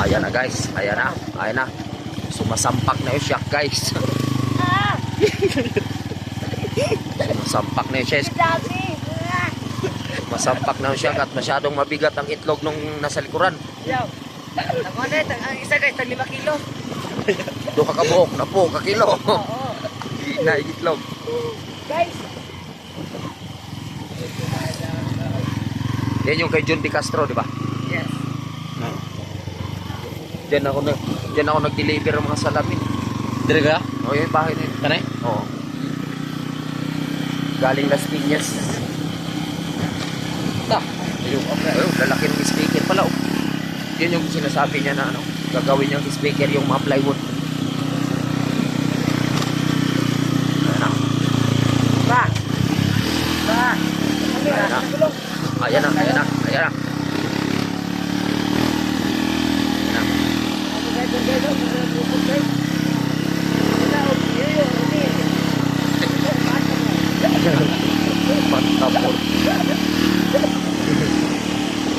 Ayan na guys. Ayan na. Ayan na. Sumasampak na yung siya guys. Sumasampak na yung. Dami. Masampak na yung siya at masyadong mabigat ang itlog nung nasa likuran. Ako na, ang isa guys, tag 5 kilo. Do ka kabuok na po, kakilo. Oo. Di na itlog. Guys, Yan yung kay John De Castro, di ba? yes. Diyan ako nag diyan ako nag-deliver ng mga salamin. Dire ka? O yung bahay yun. Kanay? Oo. Galing Las Piñas. Ta. Ayun, okay. Ayun, lalaki ng speaker pala. Oh. Yun yung sinasabi niya na ano, gagawin niyang speaker yung mga plywood. Ayan na. Ba. Ba. Ayan na. Ayan na, ayan na, ayan na. Ayan na. Ano guys, ang guys, ang bukod guys. Wala, oh, yun, yun, yun. Mantap po.